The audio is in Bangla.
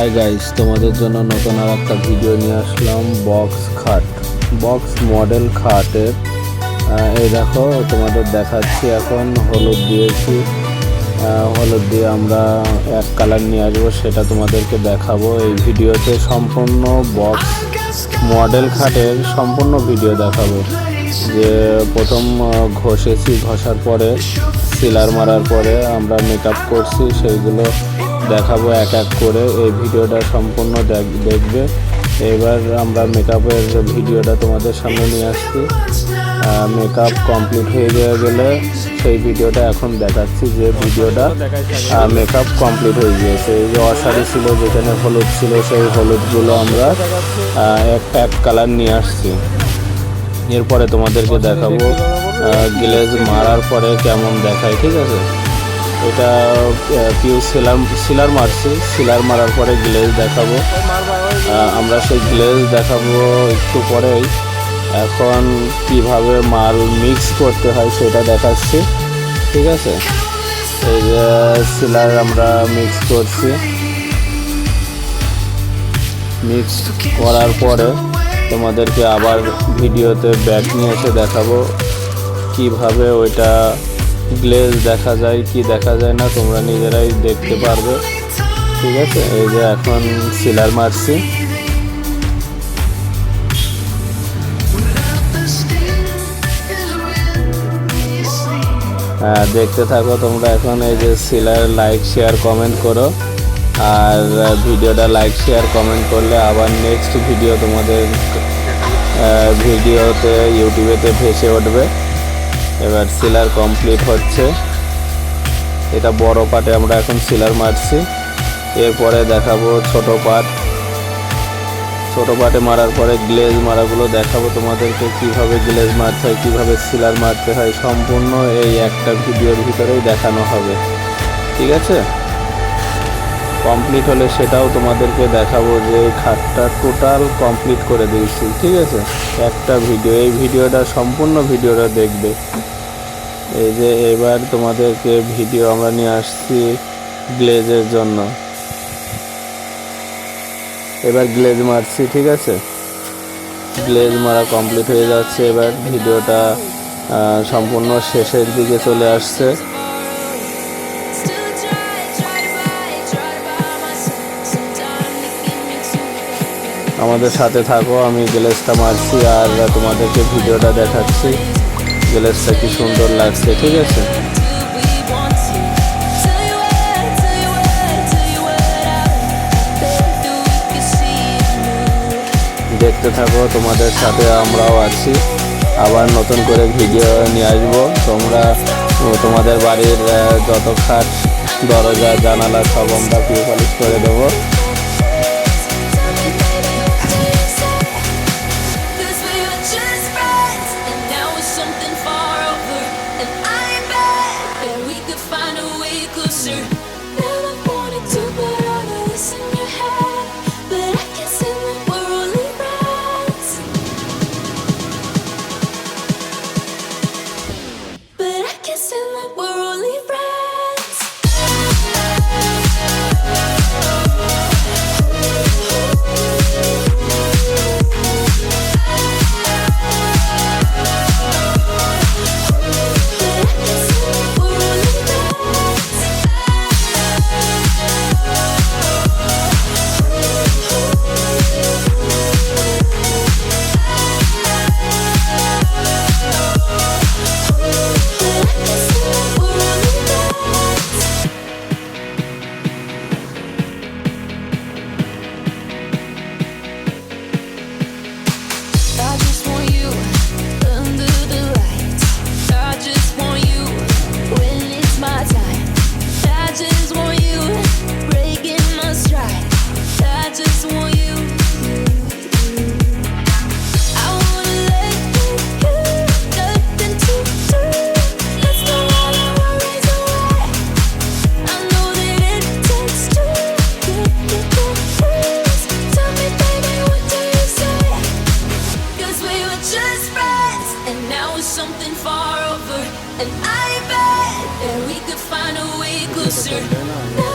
হাই গাইস তোমাদের জন্য নতুন আর একটা ভিডিও নিয়ে আসলাম বক্স খাট বক্স মডেল খাটের এই দেখো, তোমাদের দেখাচ্ছি এখন, হলুদ দিয়েছি। হলুদ দিয়ে আমরা এক কালার নিয়ে আসব, সেটা তোমাদেরকে দেখাবো এই ভিডিওতে সম্পূর্ণ বক্স মডেল খাটের সম্পূর্ণ ভিডিও দেখাবো। যে প্রথম ঘষেছি, ঘষার পরে সিলার মারার পরে আমরা মেকআপ করছি, সেইগুলো দেখাবো এক এক করে। এই ভিডিওটা সম্পূর্ণ দেখ- দেখবে। এবার আমরা মেকআপের ভিডিওটা তোমাদের সামনে নিয়ে আসছি। মেকআপ কমপ্লিট হয়ে গিয়ে গেলে সেই ভিডিওটা এখন দেখাচ্ছি যে ভিডিওটা মেকআপ কমপ্লিট হয়ে গিয়েছে। এই যে অসারি ছিল, যেখানে হলুদ ছিল, সেই হলুদগুলো আমরা এক এক কালার নিয়ে আসছি। এরপরে তোমাদেরকে দেখাবো গ্লেজ মারার পরে কেমন দেখায়, ঠিক আছে? এটা পিউ সিলার সিলার মারছি, সিলার মারার পরে গ্লেজ দেখাবো। আমরা সেই গ্লেজ দেখাবো একটু পরেই। এখন কীভাবে মাল মিক্স করতে হয় সেটা দেখাচ্ছি। ঠিক আছে? এই যে সিলার আমরা মিক্স করছি। মিক্স করার পরে তোমাদেরকে আবার ভিডিওতে ব্যাক নিয়ে এসে দেখাবো কীভাবে ওইটা গ্লেজ দেখা যায় কি দেখা যায় না, তোমরা নিজেরাই দেখতে পারবে। ঠিক আছে? এই যে এখন সিলার মারছি। হ্যাঁ দেখতে থাকো তোমরা এখন, এই যে সিলার লাইক শেয়ার কমেন্ট করো। আর ভিডিওটা লাইক শেয়ার কমেন্ট করলে আবার নেক্সট ভিডিও তোমাদের ভিডিওতে ইউটিউবেতে ভেসে উঠবে। এবার সিলার কমপ্লিট হচ্ছে। এটা বড় পাটে আমরা এখন সিলার মারছি। এরপরে দেখাবো ছোট পাট। ছোট পাটে মারার পরে গ্লেজ মারাগুলো দেখাবো তোমাদেরকে, কীভাবে গ্লেজ মারতে হয়, কীভাবে সিলার মারতে হয়, সম্পূর্ণ এই একটা ভিডিওর ভিতরেই দেখানো হবে। ঠিক আছে? কমপ্লিট হলে সেটাও তোমাদেরকে দেখাবো যে খাটটা টোটাল কমপ্লিট করে দিয়েছি। ঠিক আছে? একটা ভিডিও, এই ভিডিওটা সম্পূর্ণ ভিডিওটা দেখবে। এই যে এবার তোমাদেরকে ভিডিও আমরা নিয়ে আসছি গ্লেজের জন্য। এবার গ্লেজ মারছি, ঠিক আছে? গ্লেজ মারা কমপ্লিট হয়ে যাচ্ছে, এবার ভিডিওটা সম্পূর্ণ শেষের দিকে চলে আসছে। আমাদের সাথে থাকো, আমি গ্লেজটা মারছি আর তোমাদেরকে ভিডিওটা দেখাচ্ছি। গ্লেজটা কি সুন্দর লাগছে, ঠিক আছে? দেখতে থাকো, তোমাদের সাথে আমরাও আছি। আবার নতুন করে ভিডিও নিয়ে আসব। তোমরা, তোমাদের বাড়ির যত খাট, দরজা, জানালা সব আমরা পলিশ করে দেবো। closer something far over, and I bet that we could find a way closer.